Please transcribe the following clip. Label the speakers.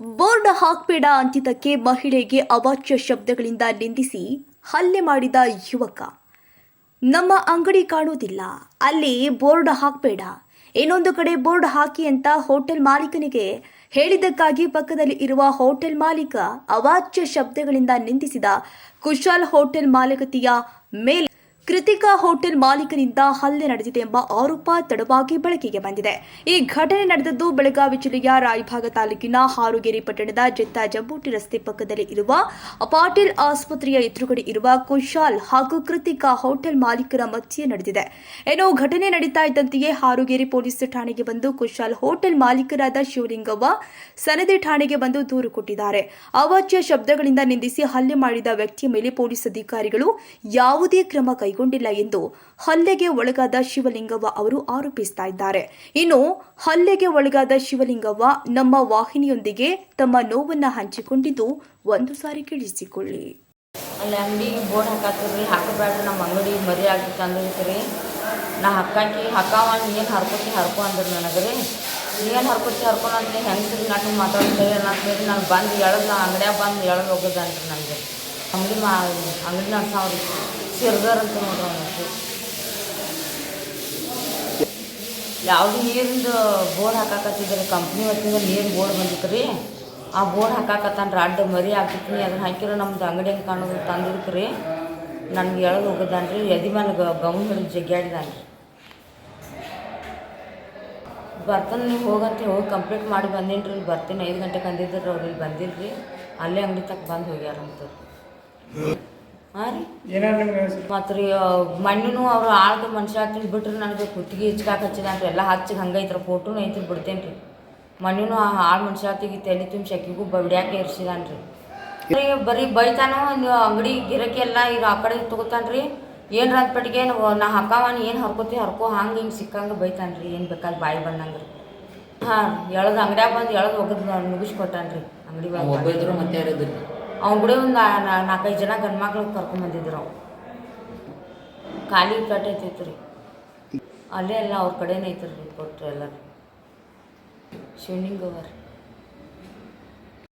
Speaker 1: Board ಹಾಕ್ಬೇಡ ಅಂತಿದ್ದಕ್ಕೆ ಮಹಿಳೆಗೆ ಅವಾಚ್ಯ ಶಬ್ದಗಳಿಂದ ನಿಂದಿಸಿ ಹಲ್ಲೆ ಮಾಡಿದ ಯುವಕ. ನಮ್ಮ ಅಂಗಡಿ ಕಾಣುವುದಿಲ್ಲ. ಅಲ್ಲಿ ಬೋರ್ಡ್ ಹಾಕಬೇಡ. ಇನ್ನೊಂದು ಕಡೆ ಬೋರ್ಡ್ ಹಾಕಿ ಅಂತ ಹೋಟೆಲ್ ಮಾಲೀಕನಿಗೆ ಹೇಳಿದ್ದಕ್ಕಾಗಿ ಪಕ್ಕದಲ್ಲಿ ಇರುವ ಹೋಟೆಲ್ ಮಾಲೀಕ ಅವಾಚ್ಯ ಶಬ್ದಗಳಿಂದ ನಿಂದಿಸಿದ ಕುಶಾಲ್ ಹೋಟೆಲ್ ಮಾಲೀಕತೆಯ ಮೇಲೆ ಕೃತಿಕಾ ಹೋಟೆಲ್ ಮಾಲೀಕನಿಂದ ಹಲ್ಲೆ ನಡೆದಿದೆ ಎಂಬ ಆರೋಪ ತಡವಾಗಿ ಬೆಳಕಿಗೆ ಬಂದಿದೆ. ಈ ಘಟನೆ ನಡೆದದ್ದು ಬೆಳಗಾವಿ ಜಿಲ್ಲೆಯ ರಾಯಭಾಗ ತಾಲೂಕಿನ ಹಾರುಗೇರಿ ಪಟ್ಟಣದ ಜೆತ್ತ ಜಂಬೂಟಿ ರಸ್ತೆ ಪಕ್ಕದಲ್ಲಿ ಇರುವ ಪಾಟೀಲ್ ಆಸ್ಪತ್ರೆಯ ಎದುರುಗಡೆ ಇರುವ ಕುಶಾಲ್ ಹಾಗೂ ಕೃತಿಕಾ ಹೋಟೆಲ್ ಮಾಲೀಕರ ಮಧ್ಯೆ ನಡೆದಿದೆ. ಏನೋ ಘಟನೆ ನಡೀತಾ ಇದ್ದಂತೆಯೇ ಹಾರುಗೇರಿ ಪೊಲೀಸ್ ಠಾಣೆಗೆ ಬಂದು ಕುಶಾಲ್ ಹೋಟೆಲ್ ಮಾಲೀಕರಾದ ಶಿವಲಿಂಗವ್ವ ಸನದಿ ಠಾಣೆಗೆ ಬಂದು ದೂರು ಕೊಟ್ಟಿದ್ದಾರೆ. ಅವಾಚ್ಯ ಶಬ್ದಗಳಿಂದ ನಿಂದಿಸಿ ಹಲ್ಲೆ ಮಾಡಿದ ವ್ಯಕ್ತಿಯ ಮೇಲೆ ಪೊಲೀಸ್ ಅಧಿಕಾರಿಗಳು ಯಾವುದೇ ಕ್ರಮ ಕೈಗೊಂಡಿಲ್ಲ. ಎಂದು ಹಲ್ಲೆಗೆ ಒಳಗಾದ ಶಿವಲಿಂಗವ್ವ ಅವರು ಆರೋಪಿಸ್ತಾ ಇದ್ದಾರೆ. ಇನ್ನು ಹಲ್ಲೆಗೆ ಒಳಗಾದ ಶಿವಲಿಂಗವ್ವ ನಮ್ಮ ವಾಹಿನಿಯೊಂದಿಗೆ ತಮ್ಮ ನೋವನ್ನು ಹಂಚಿಕೊಂಡಿದ್ದು ಒಂದು ಸಾರಿ ಕೇಳಿಸಿಕೊಳ್ಳಿ.
Speaker 2: ಅಲ್ಲಿ ಅಂಗಡಿಗೆ ಬೋರ್ಡ್ ಹಾಕತ್ತೀರಿ ಹಾಕಬೇಡ್ರಿ, ನಮ್ಮ ಅಂಗಡಿ ಮರಿ ಆಗ್ತೈತೆ ಅಂದ್ರಿ ನಾ ಹಕ್ಕಾಕಿ ಹಕ್ಕಾವ ಏನು ಹರ್ಕೋತಿ ಹರ್ಕೊ ಅಂದ್ರೆ ನನಗೆ ರೀ ಏನು ಹರ್ಕೋತಿ ಹರ್ಕೋ ಅಂತ ಹೆಂಗಸ್ರಿ ನಾನು ಮಾತಾಡ್ತಾರೆ ಅನ್ನೋದು ನಾನು ಬಂದು ಎಳದ ನಾ ಅಂಗಡ್ಯಾಗ ಬಂದು ಎಳದು ಹೋಗೋದಂತ್ರಿ ನನಗೆ ಅಂಗಡಿ ಮಾ, ಅಂಗಡಿ ನಡ್ಸಾವ್ರಿ. ಸಿರ್ದರ್ ನೋಡ್ರಿ ಅವನು ಯಾವುದು ನೀರಿಂದು ಬೋರ್ ಹಾಕಾಕತ್ತಿದ್ರಿ? ಕಂಪ್ನಿ ವತಿಯಿಂದ ನೀರು ಬೋರ್ ಬಂದಿತ್ತು ರೀ ಆ ಬೋರ್ಡ್ ಹಾಕಾಕತ್ತಾನ ಅಡ್ಡ ಮರಿ ಆಗ್ತಿತ್ತು ಅದನ್ನ ಹಾಕಿರೋ ನಮ್ದು ಅಂಗಡಿ ಹೆಂಗೆ ಕಾಣೋದು ತಂದಿದ್ದಕ್ಕೆ ರೀ ನನಗೆ ಎಳ್ದು ಹೋಗಿದ್ದಾನೆ ರೀ ಎದಿ ಮೇಲೆ ಗೌನ್ ಹಿಡಿದು ಜಗ್ಗಾಡಿದಾನೆ ಬರ್ತಾನೆ ನೀವು ಹೋಗಂತ ಹೋಗಿ ಕಂಪ್ಲೀಟ್ ಮಾಡಿ ಬಂದೀನಿ ರೀ ಇಲ್ಲಿ ಬರ್ತೀನಿ. ಐದು ಗಂಟೆಗೆ ಅಂದಿದ್ರು ಅವ್ರು ಇಲ್ಲಿ ಬಂದಿಲ್ಲ ರೀ ಅಲ್ಲೇ ಅಂಗಡಿ ತಕ್ಕ ಬಂದು ಹೋಗ್ಯಾರಂತ ಹಾಂ ರೀ? ಮತ್ತು ರೀ ಮಣ್ಣಿನೂ ಅವ್ರು ಆಳ್ದ ಮನುಷ್ಯ ಹಾಕ್ತೀನಿ ಬಿಟ್ರೆ ನನಗೆ ಕುತ್ತಿಗೆ ಹಿಚ್ಕಾಕ ಹಚ್ಚಿದ ಅಂತ ಎಲ್ಲ ಹಚ್ಚಿ ಹಂಗೆ ಐತ್ರಿ ಫೋಟೋನು ಐತ್ರಿ ಬಿಡ್ತೇನೆ ರೀ. ಮಣ್ಣಿನೂ ಆಳು ಮನುಷ್ಯ ಹಾಕಿಗೆ ತಲೆ ತುಂಬ ಶೆಕಿಗೂ ಬಡ್ಯಾಕೆ ಇರ್ಸಿದಾನ ರೀ. ರೀ ಬರೀ ಬೈತಾನೋ ನೀವು ಅಂಗಡಿ ಗಿರಕಿ ಎಲ್ಲ ಈಗ ಆ ಕಡೆ ತೊಗೋತಾನೆ ರೀ. ಏನು ಪಟ್ಟಿಗೆ ನಾ ಹಾಕಾವನ್ ಏನು ಹರ್ಕೋತಿ ಹರ್ಕೋ ಹಂಗೆ ಹಿಂಗೆ ಸಿಕ್ಕಂಗೆ ಬೈತಾನೆ ರೀ ಏನು ಬೇಕಾದ್ರೆ ಬಾಯಿ ಬಂದಂಗೆ ರೀ. ಹಾಂ ಎಳ್ದು ಅಂಗಡ್ಯಾಗ ಬಂದು ಎಳ್ದು ಒಗದು ಮುಗಿಸ್ಕೊಟ್ಟಾನ ರೀ ಅಂಗಡಿ
Speaker 3: ಒಬ್ಬ ಮತ್ತೆ ಯಾರಿದ್ರು
Speaker 2: ಅವ್ನ ಕೂಡ ಒಂದು ನಾಲ್ಕೈದು ಜನ ಗಂಡು ಮಕ್ಳು ಕರ್ಕೊಂಬಂದಿದ್ರು ಅವ್ ಖಾಲಿ ಕಟ್ ಐತೈತೆ ರೀ ಅಲ್ಲೇ ಎಲ್ಲ ಅವ್ರ ಕಡೆನೇ ಐತ್ರಿ ಕೊಟ್ಟರು ಎಲ್ಲರೂ ಶಿವನಿಂಗ್ ಅವ್ರ